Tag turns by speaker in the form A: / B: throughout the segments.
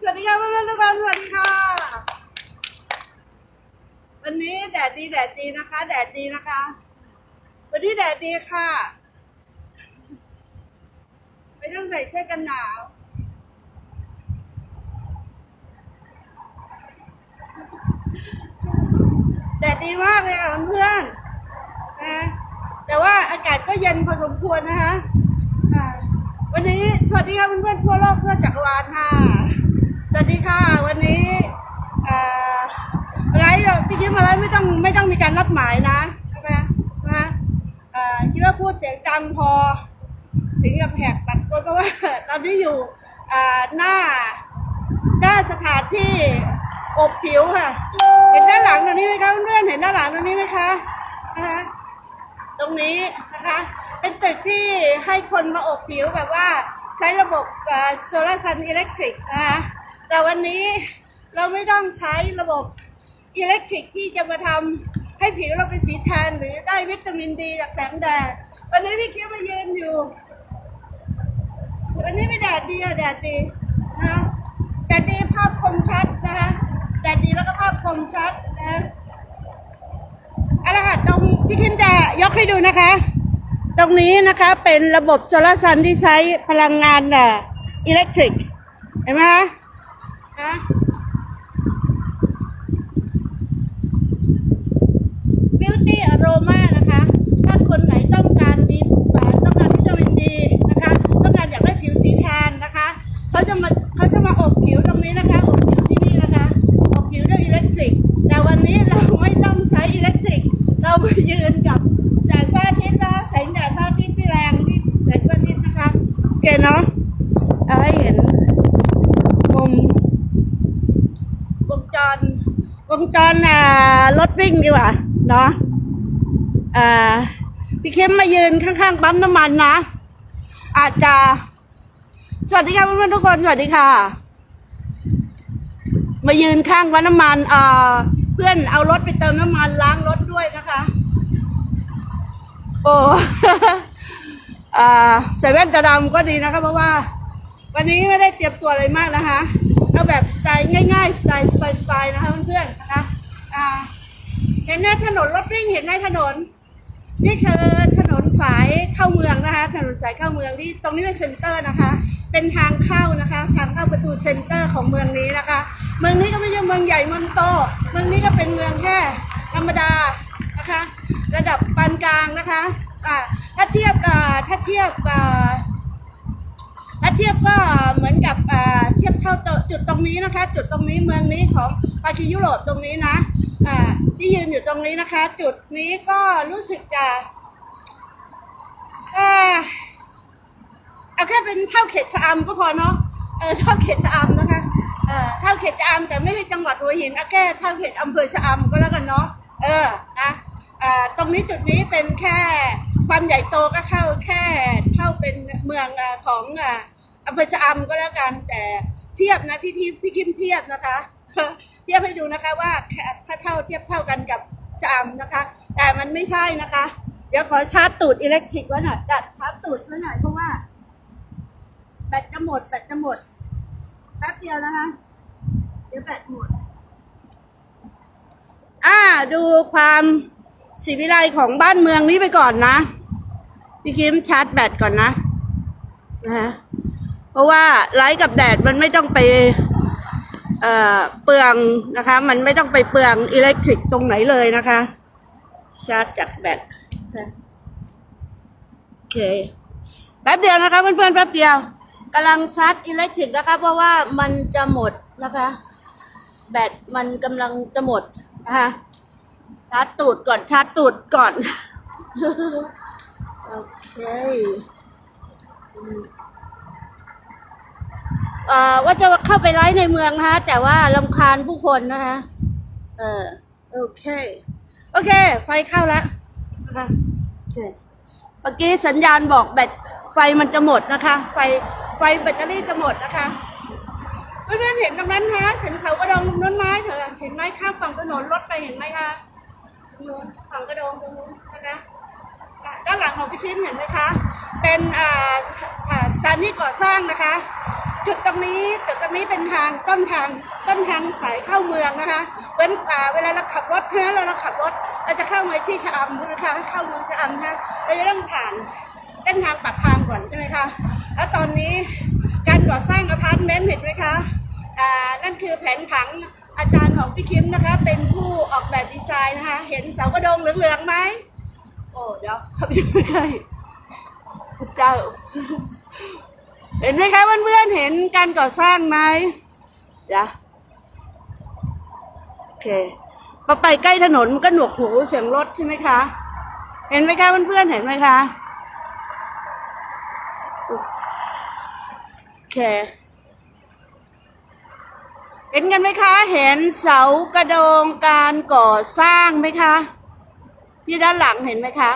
A: สวัสดีค่ะเพื่อนๆทุกคนสวัสดีค่ะ วันนี้แดดดีแดดดีนะคะ แดดดีนะคะ วันนี้แดดดีค่ะ ไม่ต้องใส่เสื้อกันหนาวแดดดีมากเลยค่ะเพื่อนๆนะแต่ว่าอากาศก็เย็นพอสมควรนะคะวันนี้สวัสดีค่ะเพื่อนๆทั่วโลกทั่วจักรวาลค่ะ วัสดีค่ะ วันนี้ไลฟ์เราพี่ยิ้มอะไรไม่ต้องไม่ต้องมีการนัดหมายนะใช่ไหมนะคิดว่าพูดเสียงดังพอ ถึงกับแหกปัดตัวเพราะว่าตอนนี้อยู่หน้าหน้าสถานที่อบผิวค่ะ เห็นด้านหลังตรงนี้ไหมคะเพื่อนเห็นด้านหลังตรงนี้ไหมคะนะคะตรงนี้นะคะ เป็นตึกที่ให้คนมาอบผิวแบบว่าใช้ระบบโซลาร์ซันอิเล็กทริกนะคะ แต่วันนี้เราไม่ต้องใช้ระบบอิเล็กทริกที่จะมาทำให้ผิวเราเป็นสีแทนหรือได้วิตามินดีจากแสงแดด วันนี้พี่คิดมายืนอยู่ วันนี้ไม่แดดดีอะแดดดีนะแดดดีภาพคมชัดนะคะแดดดีแล้วก็ภาพคมชัดนะอาละค่ะตรงพี่คิมจะยกให้ดูนะคะ ตรงนี้นะคะเป็นระบบโซลาร์ซันที่ใช้พลังงานอิเล็กทริก เห็นไหมคะ ฮะ Beauty Aroma นะคะ ถ้าคนไหนต้องการดิ้องการวิตามินดีนะคะ ต้องการอยากได้ผิวสีแทนนะคะ เขาจะมาเขาจะมาอบผิวตรงนี้นะคะ อบผิวที่นี่นะคะ อบผิวด้วยอิเล็กทริก แต่วันนี้เราไม่ต้องใช้อิเล็กทริก เรามายืนกับแสงพระอาทิตย์นะคะแสงแดดพระอาทิตย์ที่แรงที่แสงพระอาทิตย์นะคะโอเคเนาะเอาให้เห็นมุม วงจร วงจร อ่ารถวิ่งดีกว่าเนาะอ่าพี่เข้มมายืนข้างๆปั๊มน้ำมันนะ อาจจะ สวัสดีค่ะเพื่อนๆทุกคนสวัสดีค่ะ มายืนข้างปั๊มน้ำมันอ่าเพื่อนเอารถไปเติมน้ำมันล้างรถด้วยนะคะ โอ้อ่าเซเว่นจะดำก็ดีนะคะ เพราะว่า วันนี้ไม่ได้เตรียมตัวอะไรมากนะคะเอาแบบสไตล์ง่ายๆ สไตล์สบายๆนะคะเพื่อนๆนะคะ อ่าเห็นไหมถนนรถวิ่งเห็นไหมถนน นี่คือถนนสายเข้าเมืองนะคะ ถนนสายเข้าเมืองที่ตรงนี้เป็นเซ็นเตอร์นะคะ เป็นทางเข้านะคะ ทางเข้าประตูเซ็นเตอร์ของเมืองนี้นะคะ เมืองนี้ก็ไม่ใช่เมืองใหญ่เมืองโต เมืองนี้ก็เป็นเมืองแค่ธรรมดานะคะ ระดับปานกลางนะคะอ่าถ้าเทียบอ่าถ้าเทียบอ่าถ้าเทียบก็เหมือนกับอ่าเทียบเท่าจุดตรงนี้นะคะ จุดตรงนี้เมืองนี้ของปากียุโรปตรงนี้นะ ที่ยืนอยู่ตรงนี้นะคะ จุดนี้ก็รู้สึกจะอ่าเอาแค่เป็นเท่าเขตชะอำก็พอเนาะเออเท่าเขตชะอำนะคะเออเท่าเขตชะอำแต่ไม่ใช่จังหวัดหัวหินเอาแค่เท่าเขตอำเภอชะอำก็แล้วกันเนาะเออนะอ่าตรงนี้จุดนี้เป็นแค่ความใหญ่โตก็เข้าแค่เท่าเป็นเมืองของอ่าอำเภอชะอำก็แล้วกัน แต่เทียบนะพี่ที่พี่คิมเทียบนะคะ เทียบให้ดูนะคะว่าถ้าเท่าเทียบเท่ากันกับชะอำนะคะ แต่มันไม่ใช่นะคะ เดี๋ยวขอชาร์จตูดอิเล็กทริกไว้หน่อยจัดชาร์จตูดไว้หน่อยเพราะว่าแบตจะหมดแบตจะหมดแป๊บเดียวนะคะ เดี๋ยวแบตหมดอ่าดูความสีวิไลของบ้านเมืองนี้ไปก่อนนะพี่คิมชาร์จแบตก่อนนะนะฮะเพราะว่าไลท์กับแดดมันไม่ต้องไป เปลืองนะคะ มันไม่ต้องไปเปลืองอิเล็กทริกตรงไหนเลยนะคะ ชาร์จจากแบตโอเคแป๊บเดียวนะคะเพื่อนๆแป๊บเดียวกำลังชาร์จอิเล็กทริกนะคะ เพราะว่ามันจะหมดนะคะ แบตมันกำลังจะหมดนะคะชาร์จตูดก่อนชาร์จตูดก่อนโอเค ว่าจะเข้าไปไลฟ์ในเมืองนะคะแต่ว่าลำคาญผู้คนนะคะเออโอเค โอเค ไฟเข้าแล้วนะคะโอเคเมื่อกี้สัญญาณบอกแบตไฟมันจะหมดนะคะ ไฟไฟแบตเตอรี่จะหมดนะคะเพื่อนๆเห็นตรงนั้นคะเห็นเขากระดองตรงนั้นไหมเธอเห็นไหมข้ามฝั่งถนนรถไปเห็นไหมคะตรงนู้นฝั่งกระดองตรงนู้นนะคะ ด้านหลังของพี่คิมเห็นไหมคะ เป็นอ่าสถานีก่อสร้างนะคะ จุดตรงนี้จุดตรงนี้เป็นทางต้นทางต้นทางสายเข้าเมืองนะคะ เว้นเวลาเราขับรถเพราะฉะนั้นเราเราขับรถเราจะเข้ามาที่ชะอำนะคะเข้าเมืองชะอำนะคะเราจะต้องผ่านเส้นทางปากทางก่อนใช่ไหมคะ แล้วตอนนี้การก่อสร้างอพาร์ตเมนต์เห็นไหมคะอ่านั่นคือแผนผังอาจารย์ของพี่คิมนะคะ เป็นผู้ออกแบบดีไซน์นะคะ เห็นเสากระดงเหลืองๆไหม โอ้เดี๋ยวเข้าไปดูใกล้เจ้า เห็นไหมคะเพื่อนๆเห็นการก่อสร้างไหมเดี๋ยวโอเคพอไปใกล้ถนนมันก็หนวกหูเสียงรถใช่ไหมคะ เห็นไหมคะเพื่อนๆเห็นไหมคะโอเคเห็นกันไหมคะ เห็นเสากระโดงการก่อสร้างไหมคะ ที่ด้านหลังเห็นไหมคะ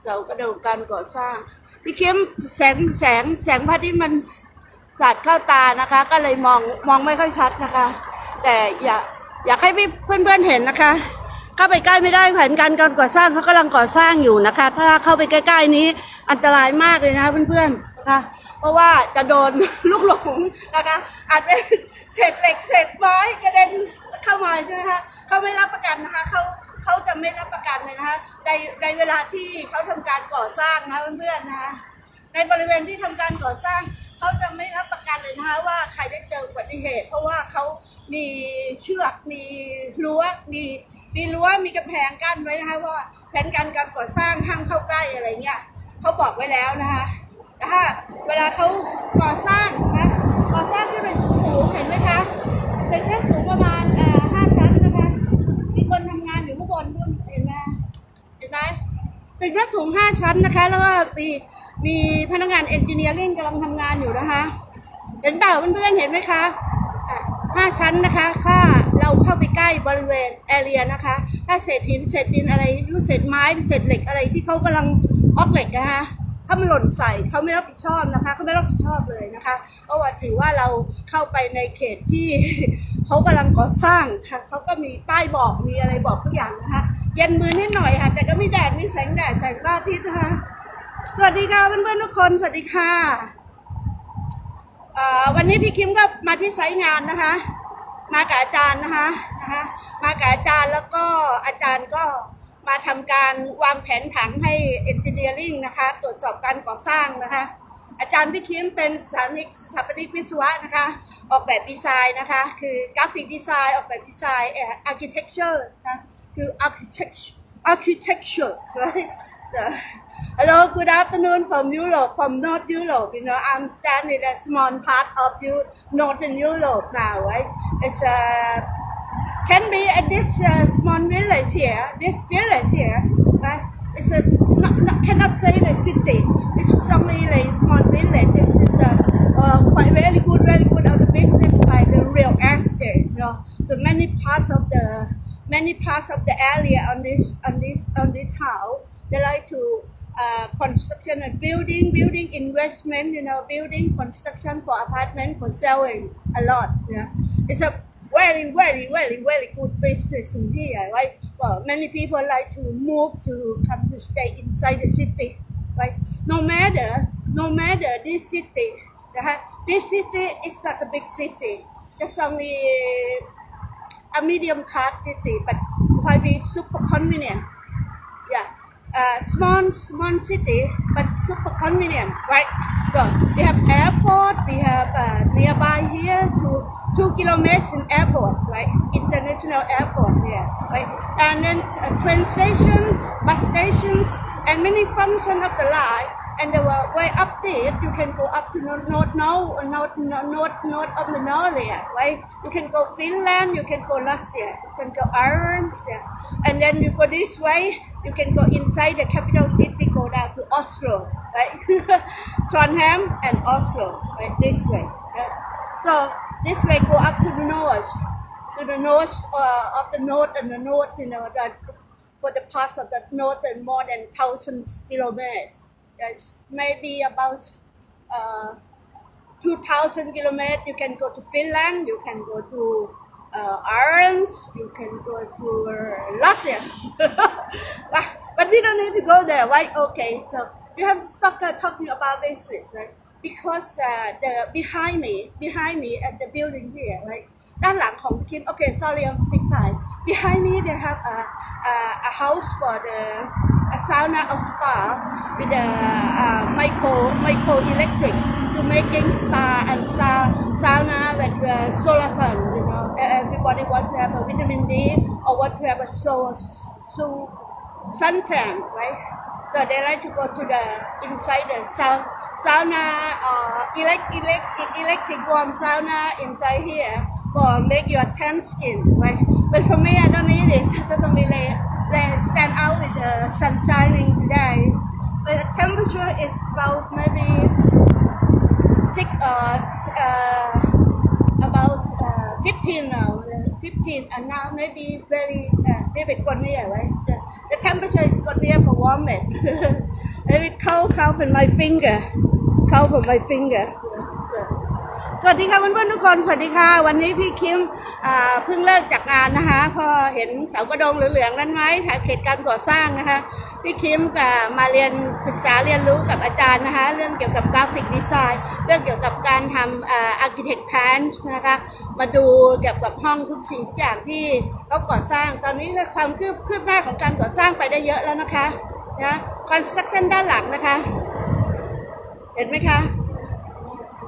A: เสากระโดงการก่อสร้าง พี่เข้มแสงแสงแสงพระอาทิตย์มันสาดเข้าตานะคะ ก็เลยมองมองไม่ค่อยชัดนะคะ แต่อยากอยากให้พี่เพื่อนๆเห็นนะคะ เข้าไปใกล้ไม่ได้แผนการการก่อสร้างเขากำลังก่อสร้างอยู่นะคะ ถ้าเข้าไปใกล้ๆนี้อันตรายมากเลยนะคะเพื่อนๆนะคะเพราะว่าจะโดนลูกหลงนะคะ อาจเป็นเศษเหล็กเศษไม้กระเด็นเข้ามาใช่ไหมคะเขาไม่รับประกันนะคะเขา เขาจะไม่รับประกันเลยนะคะในในเวลาที่เขาทำการก่อสร้างนะเพื่อนๆนะคะในบริเวณที่ทำการก่อสร้างเขาจะไม่รับประกันเลยนะคะว่าใครได้เจออุบัติเหตุ เพราะว่าเขามีเชือกมีรั้วมีมีรั้วมีกำแพงกั้นไว้นะคะว่าแผนการการก่อสร้างห้ามเข้าใกล้อะไรเงี้ยเขาบอกไว้แล้วนะคะแต่ถ้าเวลาเขาก่อสร้างนะก่อสร้างขึ้นไปสูงเห็นไหมคะตึกเนี้สูงประมาณเอ่อห้าชั้นนะคะมีคนทำงานอยู่ข้างบนด้วยเห็นไหมเห็ นไหมตึกนี้สูงห้าชั้นนะคะ แล้วก็มีมีพนักงานเอนจิเนียริ่งกำลังทำงานอยู่นะคะ เห็นเปล่าเพื่อนๆเห็นไหมคะอะห้าชั้นนะคะถ้าเราเข้าไปใกล้บริเวณแอเรียนะคะ ถ้าเศษหินเศษดินอะไรหรือเศษไม้เศษเหล็กอะไรที่เขากำลังออกเหล็กนะคะถ้ามันหล่นใส่เขาไม่รับผิดชอบนะคะเขาไม่รับผิดชอบเลยนะคะเพราะว่าถือว่าเราเข้าไปในเขตที่เขากำลังก่อสร้างค่ะเขาก็มีป้ายบอกมีอะไรบอกทุกอย่างนะคะ เย็นมือนิดหน่อยค่ะ แต่ก็มีแดดมีแสงแดดแสงพระอาทิตย์นะคะสวัสดีค่ะเพื่อนๆทุกคนสวัสดีค่ะเอ่อวันนี้พี่คิมก็มาที่ไซต์งานนะคะ มากับอาจารย์นะคะนะคะ มากับอาจารย์แล้วก็อาจารย์ก็มาทำการวางแผนผังให้ engineering นะคะ ตรวจสอบการก่อสร้างนะคะ อาจารย์พี่คิมเป็นสถานิกสถาปนิกวิศวะนะคะ ออกแบบดีไซน์นะคะ คือกราฟิกดีไซน์ออกแบบดีไซน์อ่อ architecture นะคื อ architecture architecture right So, hello good afternoon from Europe from North Europe you know I'm standing in a small part of Eu- Northern Europe now right it's a can be at this uh, small village here, this village here, right? It's a, not, not, cannot say the city. It's only a small village. This is a uh, quite very good, very good of the business by the real estate. You know, so many parts of the many parts of the area on this on this on this town, they like to uh, construction and building, building investment. You know, building construction for apartment for selling a lot. Yeah, it's a very, very, very, very good business in here, right? Well, many people like to move to come to stay inside the city, right? No matter, no matter this city, right? This city is not a big city. Just only a medium class city, but be super convenient. Yeah. Uh, small, small city, but super convenient, right? So we have airport, we have uh, nearby here two, two kilometers in airport, right? International airport here, right? And then uh, train station, bus stations, and many function of the line. And the way up there, you can go up to north, north, north, north, north, north of the there, right? You can go Finland, you can go Russia, you can go Ireland, and then you go this way, you can go inside the capital city, go down to Oslo, right? Trondheim and Oslo, right? This way. So this way, go up to the north, to the north uh, of the north and the north, you know, that for the parts of the north and more than thousand kilometers. That's maybe about uh, 2000 kilometers. You can go to Finland, you can go to uh, Ireland, you can go to uh, Russia. but, but we don't need to go there, right? Okay, so you have to stop uh, talking about business, right? because uh, the behind me behind me at the building here right ด้านหลังของคิม okay sorry I'm speak Thai behind me they have a a, a house for the a sauna or spa with a uh, micro micro electric to making spa and sa, sauna with uh, solar sun you know everybody want to have a vitamin D or want to have a so, so suntan right so they like to go to the inside the sauna sauna uh, elect, elect, electric warm sauna inside here for make your tan skin, right? But for me, I don't need it. Just only lay, lay, stand out with the sun shining today. The temperature is about maybe six uh, uh about uh, 15 now. uh, 15 and now maybe very uh, maybe good near, right? The, the temperature is good near for warm it. maybe cold, cold from my finger. Cold from my finger. สวัสดีค่ะเพื่อนๆทุกคนสวัสดีค่ะ วันนี้พี่คิมเพิ่งเลิกจากงานนะคะ พอเห็นเสากระดงเหลืองๆนั้นไหมแถวเขตการก่อสร้างนะคะ พี่คิมกับมาเรียนศึกษาเรียนรู้กับอาจารย์นะคะ เรื่องเกี่ยวกับกราฟิกดีไซน์เรื่องเกี่ยวกับการทำอา architect plans นะคะ มาดูเกี่ยวกับห้องทุกสิ่งทุกอย่างที่เขาก่อสร้าง ตอนนี้ความคืบคืบหน้าของการก่อสร้างไปได้เยอะแล้วนะคะนะ construction ด้านหลังนะคะ เห็นไหมคะ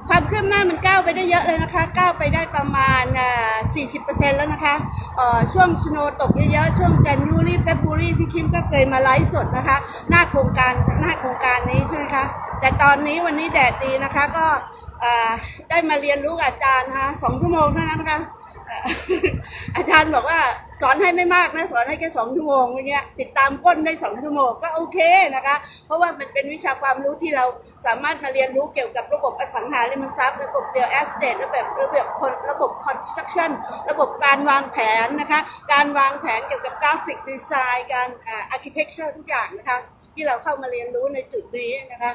A: ความคืบหน้ามันก้าวไปได้เยอะเลยนะคะ ก้าวไปได้ประมาณ 40%แล้วนะคะช่วงสโนตกเยอะๆ ช่วง January February พี่คิมก็เคยมาไลฟ์สดนะคะ หน้าโครงการหน้าโครงการนี้ใช่ไหมคะ แต่ตอนนี้วันนี้แดดดีนะคะก็ได้มาเรียนรู้กับอาจารย์นะคะสองชั่วโมงเท่านั้นนะคะ อาจารย์บอกว่าสอนให้ไม่มากนะสอนให้แค่สองชั่วโมงอย่างเงี้ยติดตามก้นได้สองชั่วโมงก็โอเคนะคะ เพราะว่ามันเป็นวิชาความรู้ที่เราสามารถมาเรียนรู้เกี่ยวกับระบบอสังหาริมทรัพย์ระบบเดียวแอสเตทระบบระบบคนระบบ construction ระบบการวางแผนนะคะการวางแผนเกี่ยวกับกราฟิกดีไซน์การอ่า architecture ทุกอย่างนะคะ ที่เราเข้ามาเรียนรู้ในจุดนี้นะคะ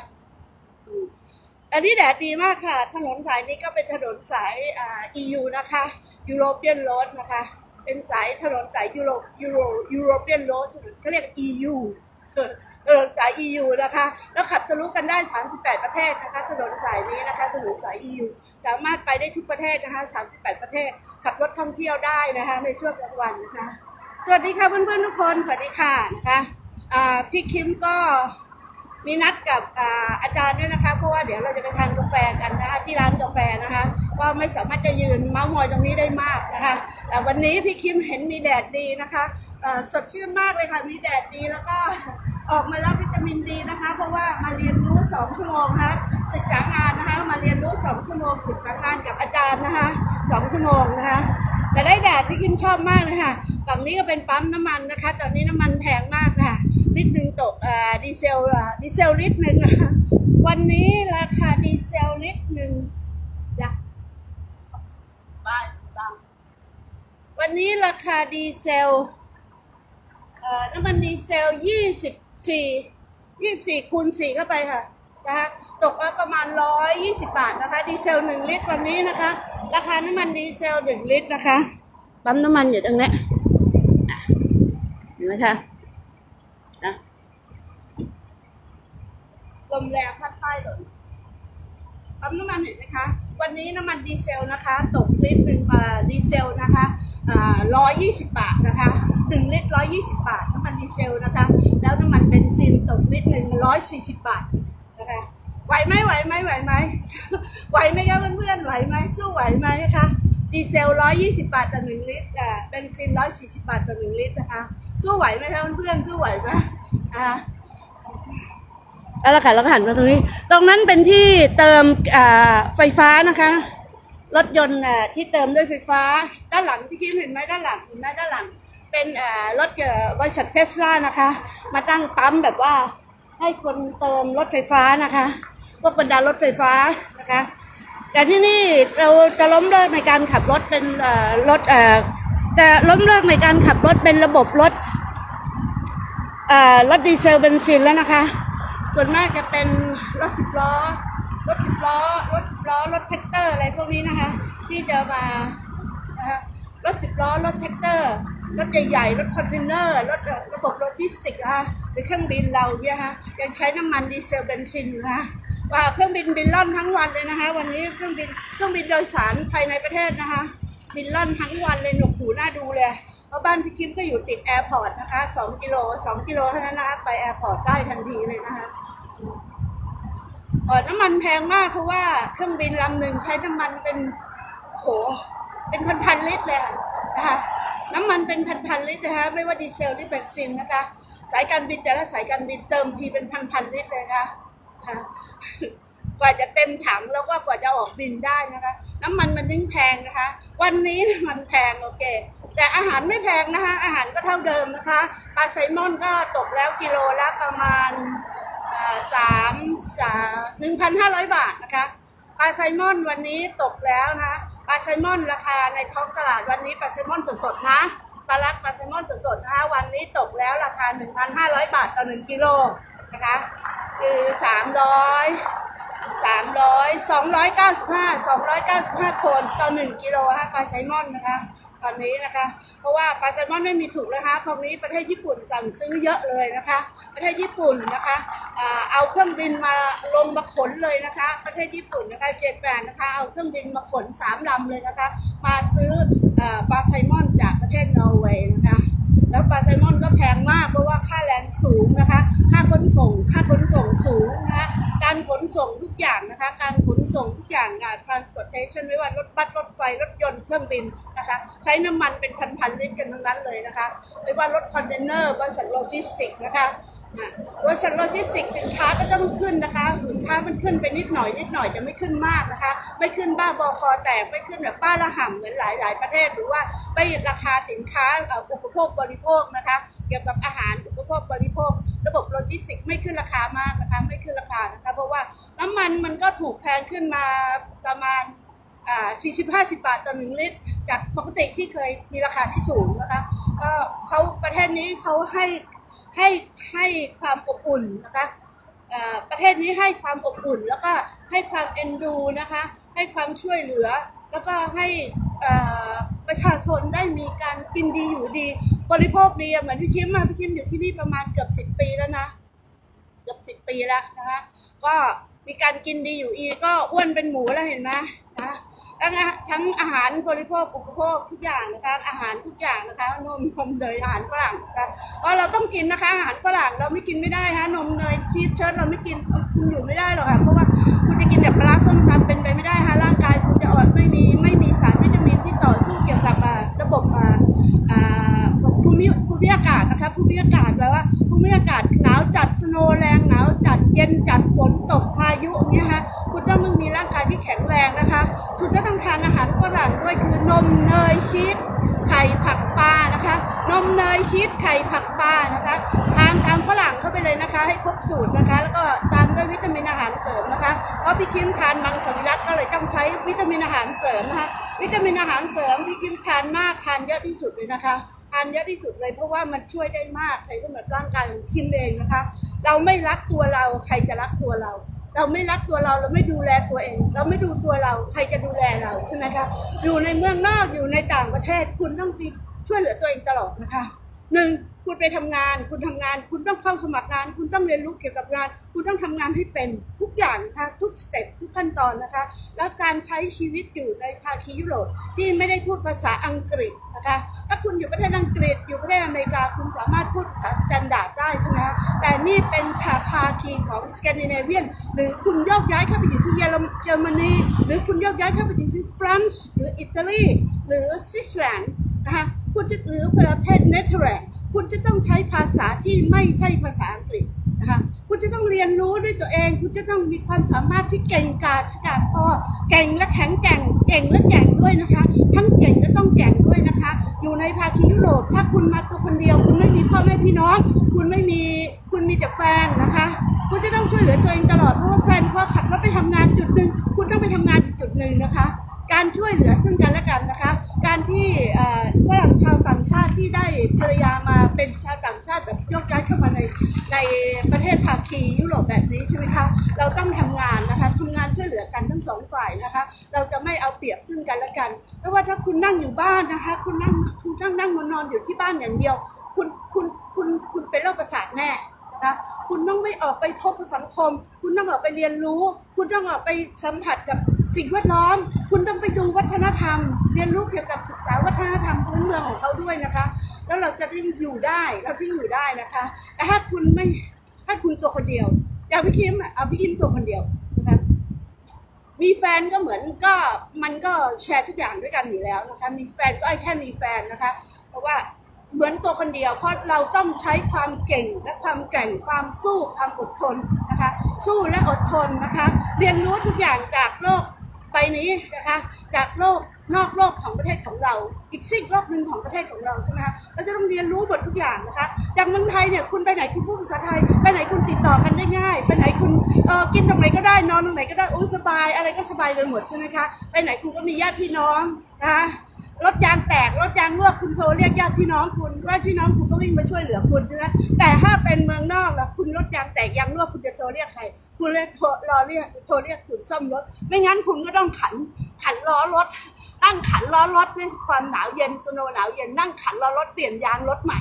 A: อันนี้แดดดีมากค่ะ ถนนสายนี้ก็เป็นถนนสายอ่า EU นะคะ European Road นะคะ เป็นสายถนนสายยุโรยูโร European Road เขาเรียก EU ถนนสาย EU นะคะ แล้วขับทะลุกันได้ 38 ประเทศนะคะ ถนนสายนี้นะคะ ถนนสาย EU สามารถไปได้ทุกประเทศนะคะ 38 ประเทศ ขับรถท่องเที่ยวได้นะคะ ในช่วงกลางวันนะคะ สวัสดีค่ะเพื่อนๆทุกคน สวัสดีค่ะนะคะพี่คิมก็มีนัดกับอาอาจารย์ด้วยนะคะ เพราะว่าเดี๋ยวเราจะไปทานกาแฟกันนะคะที่ร้านกาแฟนะคะ ก็ไม่สามารถจะยืนเมาส์มอยตรงนี้ได้มากนะคะแต่วันนี้พี่คิมเห็นมีแดดดีนะคะสดชื่นมากเลยค่ะมีแดดดีแล้วก็ออกมารับวิตามินดีนะคะ เพราะว่ามาเรียนรู้สองชั่วโมงนะคะศึกษางานนะคะมาเรียนรู้สองชั่วโมงศึกษางานกับอาจารย์นะคะสองชั่วโมงนะคะแต่ได้แดดพี่คิมชอบมากเลยค่ะฝั่งนี้ก็เป็นปั๊มน้ำมันนะคะ ตอนนี้น้ำมันแพงมากค่ะลิตรหนึ่งตกดีเซลดีเซลลิตรหนึ่งวันนี้ราคาดีเซลลิตรหนึ่งจ้ะบ้านบ้างวั นนี้ราคาดีเซลน้ำมันดีเซลยี่สิบสี่ยี่สิบสี่คูณสี่เข้าไปค่ะนะคะตกแล้วประมาณร้อยยี่สิบบาทนะคะ ดีเซลหนึ่งลิตรวันนี้นะคะ ราคาน้ำมันดีเซลหนึ่งลิตรนะคะปั๊มน้ำมันอยู่ตรงนี้เห็นไหมคะนะลมแรงพัดป้หล่นปั๊มน้ำมันเห็นไหมคะ วันนี้น้ำมันดีเซลนะคะ ตกลิตรหนึ่งอ่าดีเซลนะคะ ร้อยยี่สิบบาทนะคะหนึ่งลิตรร้อยยี่สิบบาทน้ำมันดีเซลนะคะ แล้วน้ำมันเบนซินตกลิตรหนึ่งร้อยสี่สิบบาทนะคะไหวไหมไหวไหมไหวไหมไหวไหมคะเพื่อนๆไหวไหมสู้ไหวไหมคะดีเซลร้อยยี่สิบบาทต่อหนึ่งลิตรอ่าเบนซินร้อยสี่สิบบาทต่อหนึ่งลิตรนะคะสู้ไหวไหมคะเพื่อนๆสู้ไหวไหมอ่าเอาละค่ะแล้วก็หันมาตรงนี้ ตรงนั้นเป็นที่เติมอ่าไฟฟ้านะคะ รถยนต์ที่เติมด้วยไฟฟ้า ด้านหลังพี่คิมเห็นไหมด้านหลังเห็นไหมด้านหลัง เป็นรถเบริษัทเทสลานะคะ มาตั้งปั๊มแบบว่าให้คนเติมรถไฟฟ้านะคะพวกบรรดารถไฟฟ้านะคะ แต่ที่นี่เราจะล้มเลิกในการขับรถเป็นรถจะล้มเลิกในการขับรถเป็นระบบรถรถดีเซลเบนซินแล้วนะคะ ส่วนมากจะเป็นรถสิบล้อ รถสิบล้อรถสิบล้อรถแท็กเตอร์อะไรพวกนี้นะคะ ที่จะมานะคะรถสิบล้อรถแท็กเตอร์รถใหญ่ๆรถคอนเทนเนอร์รถระบบโลจิสติกส์นะคะหรือเครื่องบินเราเนี่ยฮะยังใช้น้ำมันดีเซลเบนซินนะคะว่าเครื่องบินบินล่อนทั้งวันเลยนะคะ วันนี้เครื่องบินเครื่องบินโดยสารภายในประเทศนะคะ บินล่อนทั้งวันเลยหนวกหูน่าดูเลยเพราะบ้านพี่คิมก็อยู่ติดแอร์พอร์ตนะคะสองกิโลสองกิโลเท่านั้นนะคะไปแอร์พอร์ตได้ทันทีเลยนะคะ เออน้ำมันแพงมากเพราะว่าเครื่องบินลำหนึ่งใช้น้ำมันเป็นโหเป็นพันๆลิตรเลยอะนะคะน้ำมันเป็นพันๆลิตรนะคะไม่ว่าดีเซลหรือเบนซินนะคะ สายการบินแต่ละสายการบินเติมทีเป็นพันๆลิตรเลยนะคะค่ะกว่าจะเต็มถังแล้วก็กว่าจะออกบินได้นะคะ น้ำมันมันถึงแพงนะคะ วันนี้มันแพงโอเคแต่อาหารไม่แพงนะคะ อาหารก็เท่าเดิมนะคะปลาไซมอนก็ตกแล้วกิโลละประมาณ สามสามหนึ่งพันห้าร้อยบาทนะคะปลาไซมอนวันนี้ตกแล้วนะปลาไซมอนราคาในท้องตลาดวันนี้ปลาไซมอนสดๆนะปลาลักปลาไซมอนสดๆนะคะวันนี้ตกแล้วราคา 1,500 บาทต่อ 1กิโลนะคะคือ 300 300 295 295 คนต่อ 1กิโลนะปลาไซมอนนะคะ ตอนนี้นะคะ เพราะว่าปลาแซลมอนไม่มีถูกนะคะตรงนี้ประเทศญี่ปุ่นสั่งซื้อเยอะเลยนะคะ ประเทศญี่ปุ่นนะคะเอาเครื่องบินมาลงมาขนเลยนะคะ ประเทศญี่ปุ่นนะคะเจแปนนะคะเอาเครื่องบินมาขนสามลำเลยนะคะ มาซื้ออปลาไซมอนจากประเทศนอร์เวย์นะคะ แล้วปลาไซมอนก็แพงมากเพราะว่าค่าแรงสูงนะคะ ค่าขนส่ง ค่าขนส่งสูงนะคะการขนส่งทุกอย่างนะคะ การขนส่งทุกอย่างงาน transportation ไม่ว่ารถบัสรถไฟรถยนต์เครื่องบิน นะคะ ใช้น้ำมันเป็นพันๆลิตรกันทั้งนั้นเลยนะคะไม่ว่ารถคอนเทนเนอร์บริษัทโลจิสติกส์นะคะบริษัทโลจิสติกส์สินค้าก็ต้องขึ้นนะคะสินค้ามันขึ้นไปนิดหน่อยนิดหน่อยจะไม่ขึ้นมากนะคะ ไม่ขึ้นบ้าบอคอแตกไม่ขึ้นแบบป้าละห่ำเหมือนหลายๆประเทศ หรือว่าไม่ราคาสินค้าอุปโภคบริโภคนะคะ เกี่ยวกับอาหารอุปโภคบริโภค ระบบโลจิสติกส์ไม่ขึ้นราคามากนะคะไม่ขึ้นราคานะคะเพราะว่าน้ำมันมันก็ถูกแพงขึ้นมาประมาณ อ่า40-50บาทต่อหนึ่งลิตร จากปกติที่เคยมีราคาที่สูงนะคะก็เขาประเทศนี้เขาให้ให้ให้ความอบอุ่นนะคะอ่าประเทศนี้ให้ความอบอุ่น แล้วก็ให้ความเอ็นดูนะคะให้ความช่วยเหลือ แล้วก็ให้ประชาชนได้มีการกินดีอยู่ดี บริโภคดีเหมือนพี่คิมมาพี่คิมอยู่ที่นี่ประมาณเกือบสิบปีแล้วนะเกือบสิบปีแล้วนะคะก็มีการกินดีอยู่อีก็อ้วนเป็นหมูแล้วเห็นไหมนะ ทั้งทั้งอาหารบริโภคอุปโภคทุกอย่างนะคะอาหารทุกอย่างนะคะนมนมเนยอาหารฝรั่งนะคะเพราะเราต้องกินนะคะอาหารฝรั่งเราไม่กินไม่ได้ฮะนมเนยชีสเชิ้ตเราไม่กินคุณอยู่ไม่ได้หรอกค่ะเพราะว่าคุณจะกินแบบปลาส้มตำเป็นไปไม่ได้ฮะร่างกายคุณจะอ่อนไม่มีไม่มีสารวิตามินที่ต่อสู้เกี่ยวกับอ่าระบบอ่า มิภูมิอากาศนะคะภูมิอากาศแปลว่าภูมิอากาศหนาวจัดสโนว์แรงหนาวจัดเย็นจัดฝนตกพายุอย่างเนี่ยฮะคุณต้องมีร่างกายที่แข็งแรงนะคะ คุณก็ต้องทานอาหารฝรั่งด้วยคือนมเนยชีสไข่ผักปลานะคะ นมเนยชีสไข่ผักปลานะคะทานตามฝรั่งเข้าไปเลยนะคะ ให้ครบสูตรนะคะ แล้วก็ตามด้วยวิตามินอาหารเสริมนะคะเพราะพี่คิมทานมังสวิรัตก็เลยต้องใช้วิตามินอาหารเสริมนะคะ วิตามินอาหารเสริมพี่คิมทานมากทานเยอะที่สุดเลยนะคะ ทานเยอะที่สุดเลย เพราะว่ามันช่วยได้มากในสำหรับร่างกายของคิมเองนะคะ เราไม่รักตัวเราใครจะรักตัวเรา เราไม่รักตัวเราเราไม่ดูแลตัวเอง เราไม่ดูตัวเราใครจะดูแลเราใช่ไหมคะอยู่ในเมืองนอกอยู่ในต่างประเทศคุณต้องช่วยเหลือตัวเองตลอดนะคะหนึ่ง คุณไปทำงาน คุณทำงาน คุณต้องเข้าสมัครงาน คุณต้องเรียนรู้เกี่ยวกับงาน คุณต้องทำงานให้เป็นทุกอย่างนะคะทุกสเต็ปทุกขั้นตอนนะคะ แล้วการใช้ชีวิตอยู่ในภาคียุโรปที่ไม่ได้พูดภาษาอังกฤษนะคะถ้าคุณอยู่ประเทศอังกฤษ อยู่ประเทศอเมริกา คุณสามารถพูดภาษาสแตนดาร์ดได้ใช่ไหมคะแต่นี่เป็นชาภาคีของสแกนดิเนเวียนหรือคุณยกย้ายเข้าไปอยู่ที่เยอรมเยอรมนีหรือคุณยกย้ายเข้าไปอยู่ที่ฝรั่งหรืออิตาลีหรือสวิตเซอร์แลนด์นะคะคุณจะหรือประเทศเนเธอร์แลนด์ คุณจะต้องใช้ภาษาที่ไม่ใช่ภาษาอังกฤษนะคะคุณจะต้องเรียนรู้ด้วยตัวเอง คุณจะต้องมีความสามารถที่เก่งกาจกาจพอเก่งและแข็งแกร่งเก่งและแก่งด้วยนะคะ ทั้งเก่งและต้องแก่งด้วยนะคะ อยู่ในภาคียุโรปถ้าคุณมาตัวคนเดียว คุณไม่มีพ่อแม่พี่น้อง คุณไม่มีคุณมีแต่แฟนนะคะ คุณจะต้องช่วยเหลือตัวเองตลอดเพราะว่าแฟนพอขับรถไปทำงานจุดหนึ่งคุณต้องไปทำงานจุดหนึ่งนะคะ การช่วยเหลือซึ่งกันและกันนะคะ การที่ฝรั่งชาวต่างชาติที่ได้ภรรยามา เป็นชาวต่างชาติแบบยกย้ายเข้ามาในในประเทศภาคียุโรปแบบนี้ใช่ไหมคะเราต้องทำงานนะคะทำงานช่วยเหลือกันทั้งสองฝ่ายนะคะ เราจะไม่เอาเปรียบซึ่งกันและกันไม่ว่าถ้าคุณนั่งอยู่บ้านนะคะ คุณนั่งคุณนั่งนั่งนอนนอนอยู่ที่บ้านอย่างเดียว คุณคุณคุณคุณเป็นโรคประสาทแน่ คุณต้องไม่ออกไปพบสังคม คุณต้องออกไปเรียนรู้ คุณต้องออกไปสัมผัสกับสิ่งแวดล้อม คุณต้องไปดูวัฒนธรรม เรียนรู้เกี่ยวกับศึกษาวัฒนธรรมพื้นเมืองของเขาด้วยนะคะ แล้วเราจะได้อยู่ได้เราที่อยู่ได้นะคะ แต่ถ้าคุณไม่ถ้าคุณตัวคนเดียวอย่างพี่คิมเอาพี่คิมตัวคนเดียวนะคะมีแฟนก็เหมือนก็มันก็แชร์ทุกอย่างด้วยกันอยู่แล้วนะคะ มีแฟนก็ไอ้แค่มีแฟนนะคะ เพราะว่า มือนตัวคนเดียว เพราะเราต้องใช้ความเก่งและความแกร่งความสู้ความอดทนนะคะ สู้และอดทนนะคะ เรียนรู้ทุกอย่างจากโลกใบนี้นะคะ จากโลกนอกโลกของประเทศของเรา อีกซีกโลกหนึ่งของประเทศของเราใช่ไหมคะเราจะต้องเรียนรู้หมดทุกอย่างนะคะอย่างเมืองไทยเนี่ยคุณไปไหนคุณพูดภาษาไทย ไปไหนคุณติดต่อกันได้ง่าย ไปไหนคุณเออกินตรงไหนก็ได้นอนตรงไหนก็ได้โอ้สบาย อะไรก็สบายไปหมดใช่ไหมคะไปไหนคุณก็มีญาติพี่น้องนะคะ รถยางแตกรถยางรั่วคุณโทรเรียกญาติพี่น้องคุณญาติพี่น้องคุณก็วิ่งมาช่วยเหลือคุณใช่ไหมแต่ถ้าเป็นเมืองนอกล้วคุณรถยางแตกยางรั่วคุณจะโทรเรียกใครคุณเลยโทรรอเรียกโทรเรียกศูนย์ซ่อมรถ ไม่งั้นคุณก็ต้องขันขันล้อรถนั่งขันล้อรถด้วยความหนาวเย็นสโนหนาวเย็นนั่งขันล้อรถเปลี่ยนยางรถใหม่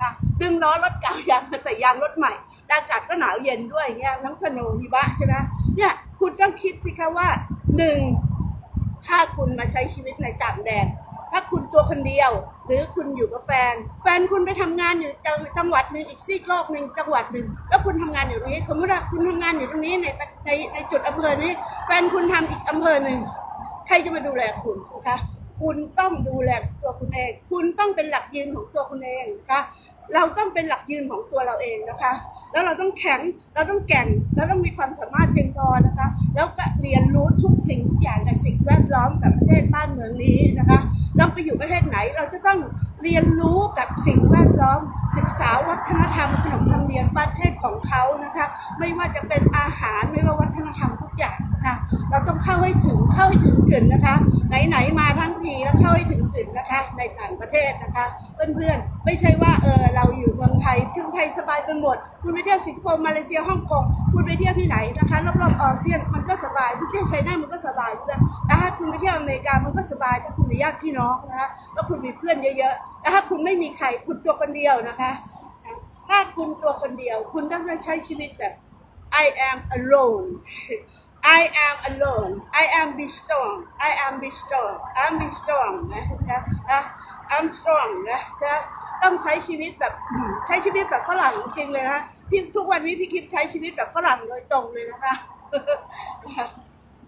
A: ค่ะดึงล้อรถเก่ายางมาใส่ยางรถใหม่อากาศก็หนาวเย็นด้วยเงี้ยน้ำสโนว์หิมะใช่ไหมเนี่ยคุณต้องคิดสิคะว่าหนึ่งถ้าคุณมาใช้ชีวิตในต่างแดน ถ้าคุณตัวคนเดียว หรือคุณอยู่กับแฟน แฟนคุณไปทำงานอยู่จังจงหวัดหนึ่งอีกซีกโลกหนึ่งจังหวัดหนึ่งแล้วคุณทำงานอยู่ตรงนี้สมมติว่าคุณทำงานอยู่ตรงนี้ในในในจุดอำเภอนี้ แฟนคุณทำอีกอำเภอหนึ่งใครจะมาดูแลคุณนะคะคุณต้องดูแลตัวคุณเอง คุณต้องเป็นหลักยืนของตัวคุณเองนะคะเราต้องเป็นหลักยืนของตัวเราเองนะคะ แล้วเราต้องแข็ง เราต้องแก่ง เราต้องมีความสามารถเพียงพอนะคะ แล้วก็เรียนรู้ทุกสิ่งทุกอย่างในสิ่งแวดล้อมกับประเทศบ้านเมืองนี้นะคะ เราไปอยู่ประเทศไหนเราจะต้องเรียนรู้กับสิ่งแวดล้อม ศึกษาวัฒนธรรมขนมธรรมเนียมประเทศของเขานะคะ ไม่ว่าจะเป็นอาหารไม่ว่าวัฒนธรรมทุกอย่างนะคะเราต้องเข้าให้ถึงเข้าให้ถึงกึ่นนะคะ ไหนๆมาทั้งทีแล้วเข้าให้ถึงกึ่นนะคะในต่างประเทศนะคะ เพื่อนๆ ไม่ใช่ว่าเออเราอยู่เมืองไทยที่งไทยสบายไปหมด คุณไปเที่ยวสิงคโปร์มาเลเซียฮ่องกงคุณไปเที่ยวที่ไหนนะคะรอบๆอาเซียนมันก็สบายคุณเที่ยวไชน่ามันก็สบายด้วยแต่ถ้าคุณไปเที่ยวอเมริกามันก็สบายถ้าคุณมีญาติพี่น้องนะคะแล้วคุณมีเพื่อนเยอะๆแต่ถ้าคุณไม่มีใครคุณตัวคนเดียวนะคะ ถ้าคุณตัวคนเดียว คุณต้องใช้ชีวิตแบบ I am alone I am alone I am be strong I am be strong I am be strong นะนะ นะ I'm strong นะนะต้องใช้ชีวิตแบบใช้ชีวิตแบบฝรั่งจริงเลยนะพี่ทุกวันนี้พี่คิดใช้ชีวิตแบบฝรั่งโดยตรงเลยนะคะ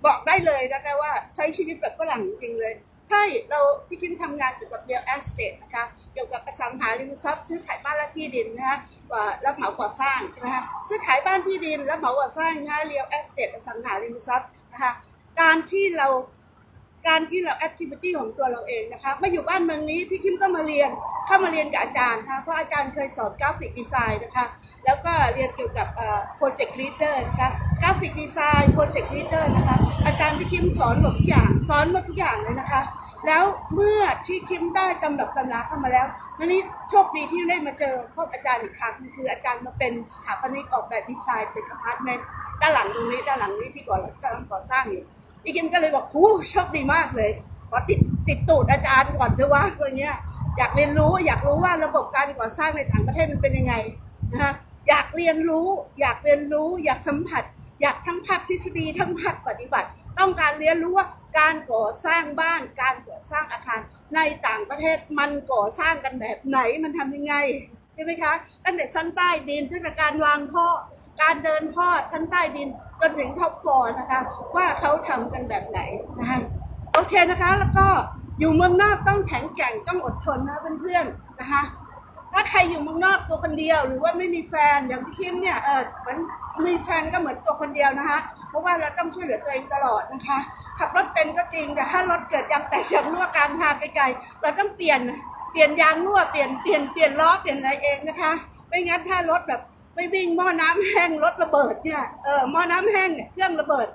A: บอกได้เลยนะคะว่าใช้ชีวิตแบบฝรั่งจริงเลยใช่เราพี่คิมทำงานเกี่ยวกับเรียลแอสเตทนะคะเกี่ยวกับอสังหาริมทรัพย์ซื้อขายบ้านและที่ดินนะคะรับเหมาก่อสร้างใช่ไหมคะซื้อขายบ้านที่ดินรับเหมาก่อสร้างนะคะเรียลแอสเตทอสังหาริมทรัพย์นะคะการที่เรา การที่เราแอคทิวิตี้ของตัวเราเองนะคะมาอยู่บ้านเมืองนี้พี่คิมก็มาเรียนเข้ามาเรียนกับอาจารย์นะคะเพราะอาจารย์เคยสอนกราฟิกดีไซน์นะคะแล้วก็เรียนเกี่ยวกับโปรเจกต์ลีดเดอร์นะคะกราฟิกดีไซน์โปรเจกต์ลีดเดอร์นะคะอาจารย์พี่คิมสอนหมดทุกอย่างสอนหมดทุกอย่างเลยนะคะ แล้วเมื่อที่คิมได้ตำรับตำราเข้ามาแล้ววันนี้โชคดีที่ได้มาเจอพบอาจารย์อีกครั้งคืออาจารย์มาเป็นสถาปนิกออกแบบดีไซน์ตึกอพาร์ตเมนต์ด้านหลังตรงนี้ด้านหลังนี้ที่ก่อนกำลังก่อสร้างอยู่ พี่คิมก็เลยบอกหูโชคดีมากเลยขอติดติดตูดอาจารย์ก่อนเถอะว่าตัวเนี้ยอยากเรียนรู้อยากรู้ว่าระบบการก่อสร้างในต่างประเทศมันเป็นยังไงนะฮะอยากเรียนรู้ อยากเรียนรู้ อยากสัมผัส อยากทั้งภาคทฤษฎีทั้งภาคปฏิบัติ ต้องการเรียนรู้ว่าการก่อสร้างบ้าน การก่อสร้างอาคารในต่างประเทศมันก่อสร้างกันแบบไหนมันทำยังไงใช่ไหมคะตั้งแต่ชั้นใต้ดินตั้งแต่การวางท่อการเดินท่อชั้นใต้ดิน จนถึงท็อปฟอร์นะคะ ว่าเขาทำกันแบบไหนนะคะโอเคนะคะ แล้วก็อยู่เมืองนอกต้องแข็งแกร่งต้องอดทนนะเพื่อนๆนะคะ ถ้าใครอยู่เมืองนอกตัวคนเดียว หรือว่าไม่มีแฟนอย่างพี่คิมเนี่ยเออเหมือนมีแฟนก็เหมือนตัวคนเดียวนะคะเพราะว่าเราต้องช่วยเหลือตัวเองตลอดนะคะ ขับรถเป็นก็จริงแต่ถ้ารถเกิดยางแตกยางรั่วกลางทางไกลๆเราต้องเปลี่ยนเปลี่ยนยางรั่วเปลี่ยนเปลี่ยนเปลี่ยนล้อเปลี่ยนอะไรเองนะคะไม่งั้นถ้ารถแบบ ไม่วิ่งหม้อน้ำแห้งรถระเบิดเนี่ยเออหม้อน้ำแห้งเนี่ยเครื่องระเบิด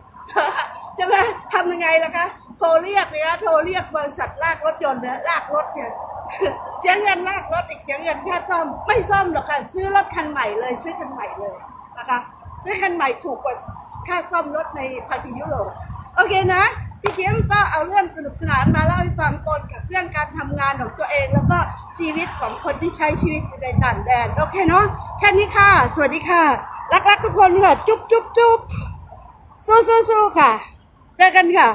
A: ใช่ไหมทำยังไงล่ะคะโทรเรียกเนี่ยโทรเรียกบริษัทลากรถยนต์เนี่ยลากรถเนี่ยเสียเงินลากรถอีกเสียเงินค่าซ่อมไม่ซ่อมหรอกค่ะ ซื้อรถคันใหม่เลยซื้อคันใหม่เลยนะคะซื้อคันใหม่ถูกกว่าค่าซ่อมรถในประเทยุโรปโอเคนะ พี่เคียงก็เอาเรื่องสนุกสนานมาเล่าให้ฟังปนกับเรื่องการทำงานของตัวเอง แล้วก็ชีวิตของคนที่ใช้ชีวิตอยู่ในต่างแดนโอเคเนาะแค่นี้ค่ะ สวัสดีค่ะรักๆทุกคนค่ะจุ๊บจุ๊บจุ๊บสู้สู้สู้ค่ะ เจอกันค่ะ